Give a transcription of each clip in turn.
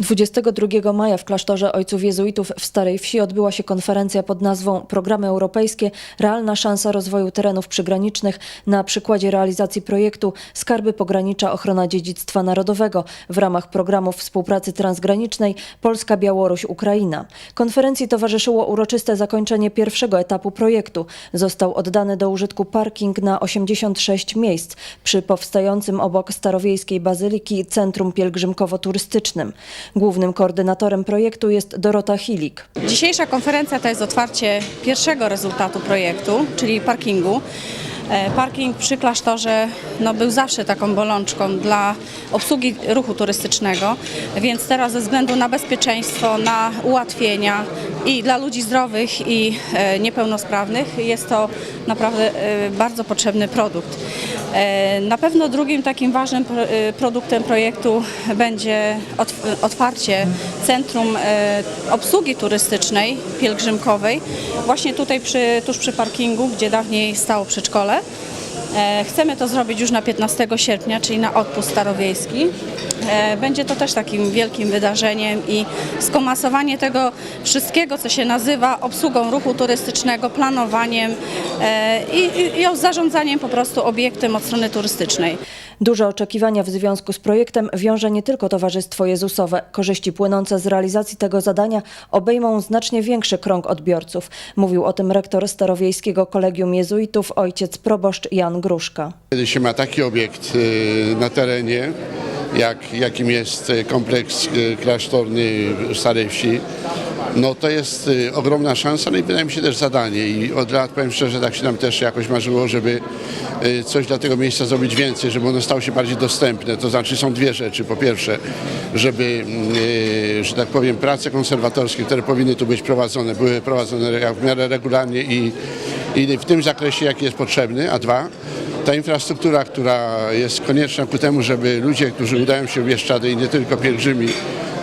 22 maja w klasztorze Ojców Jezuitów w Starej Wsi odbyła się konferencja pod nazwą Programy Europejskie Realna szansa rozwoju terenów przygranicznych na przykładzie realizacji projektu Skarby Pogranicza Ochrona Dziedzictwa Narodowego w ramach programów współpracy transgranicznej Polska-Białoruś-Ukraina. Konferencji towarzyszyło uroczyste zakończenie pierwszego etapu projektu. Został oddany do użytku parking na 86 miejsc przy powstającym obok Starowiejskiej Bazyliki Centrum Pielgrzymkowo-Turystycznym. Głównym koordynatorem projektu jest Dorota Hilik. Dzisiejsza konferencja to jest otwarcie pierwszego rezultatu projektu, czyli parkingu. E, Parking przy klasztorze no, był zawsze taką bolączką dla obsługi ruchu turystycznego, więc teraz ze względu na bezpieczeństwo, na ułatwienia i dla ludzi zdrowych i e, niepełnosprawnych jest to naprawdę e, bardzo potrzebny produkt. E, Na pewno drugim takim ważnym e, produktem projektu będzie otw- otwarcie Centrum e, Obsługi Turystycznej Pielgrzymkowej, właśnie tutaj przy, tuż przy parkingu, gdzie dawniej stało przedszkole. Chcemy to zrobić już na 15 sierpnia, czyli na odpust starowiejski. E, Będzie to też takim wielkim wydarzeniem i skomasowanie tego wszystkiego, co się nazywa obsługą ruchu turystycznego, planowaniem e, i, i, i zarządzaniem po prostu obiektem od strony turystycznej. Duże oczekiwania w związku z projektem wiąże nie tylko Towarzystwo Jezusowe. Korzyści płynące z realizacji tego zadania obejmą znacznie większy krąg odbiorców. Mówił o tym rektor Starowiejskiego Kolegium Jezuitów ojciec proboszcz Jan Gruszka. Kiedy się ma taki obiekt y, na terenie, jak, jakim jest y, kompleks y, klasztorny Starej Wsi, no to jest y, ogromna szansa, no i wydaje mi się też zadanie. I od lat, powiem szczerze, tak się nam też jakoś marzyło, żeby coś dla tego miejsca zrobić więcej, żeby ono stało się bardziej dostępne. To znaczy są dwie rzeczy. Po pierwsze, żeby, że tak powiem, prace konserwatorskie, które powinny tu być prowadzone, były prowadzone w miarę regularnie i, i w tym zakresie, jaki jest potrzebny, a dwa, ta infrastruktura, która jest konieczna ku temu, żeby ludzie, którzy udają się w Bieszczady i nie tylko pielgrzymi,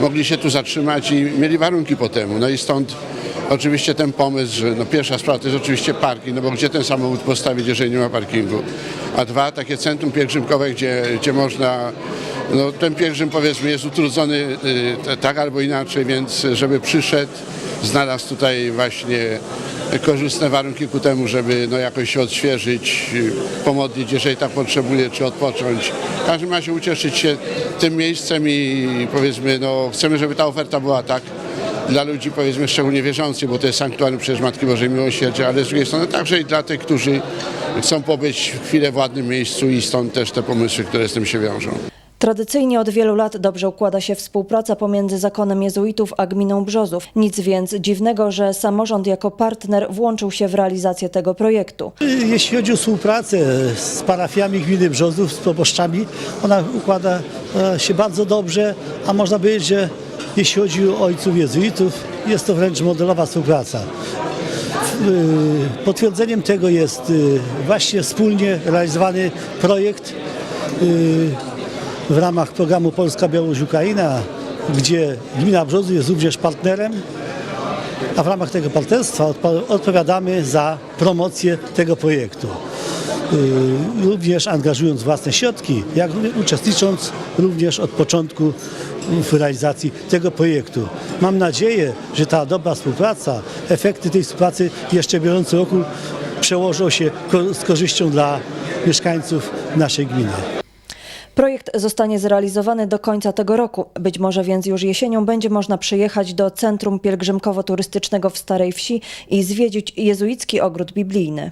mogli się tu zatrzymać i mieli warunki po temu. No i stąd oczywiście ten pomysł, że no pierwsza sprawa to jest oczywiście parking, no bo gdzie ten samochód postawić, jeżeli nie ma parkingu. A dwa, takie centrum pielgrzymkowe, gdzie, gdzie można no, ten pielgrzym powiedzmy jest utrudzony y, tak albo inaczej, więc żeby przyszedł, znalazł tutaj właśnie korzystne warunki ku temu, żeby no, jakoś się odświeżyć, pomodlić, jeżeli tak potrzebuje, czy odpocząć. W każdym razie ucieszyć się tym miejscem i powiedzmy, no, chcemy, żeby ta oferta była tak dla ludzi powiedzmy szczególnie wierzących, bo to jest sanktuarium przecież Matki Bożej Miłosierdzia, ale z drugiej strony także i dla tych, którzy chcą pobyć chwilę w ładnym miejscu i stąd też te pomysły, które z tym się wiążą. Tradycyjnie od wielu lat dobrze układa się współpraca pomiędzy zakonem jezuitów a gminą Brzozów. Nic więc dziwnego, że samorząd jako partner włączył się w realizację tego projektu. Jeśli chodzi o współpracę z parafiami gminy Brzozów, z proboszczami, ona układa e, się bardzo dobrze, a można powiedzieć, że jeśli chodzi o ojców jezuitów, jest to wręcz modelowa współpraca. Y, Potwierdzeniem tego jest y, właśnie wspólnie realizowany projekt w ramach programu Polska Białoruś Ukraina, gdzie gmina Brzozów jest również partnerem a w ramach tego partnerstwa odpowiadamy za promocję tego projektu. Yy, Również angażując własne środki, jak uczestnicząc również od początku w realizacji tego projektu. Mam nadzieję, że ta dobra współpraca, efekty tej współpracy jeszcze w bieżącym roku przełożą się z korzyścią dla mieszkańców naszej gminy. Projekt zostanie zrealizowany do końca tego roku. Być może więc już jesienią będzie można przyjechać do Centrum Pielgrzymkowo-Turystycznego w Starej Wsi i zwiedzić jezuicki ogród biblijny.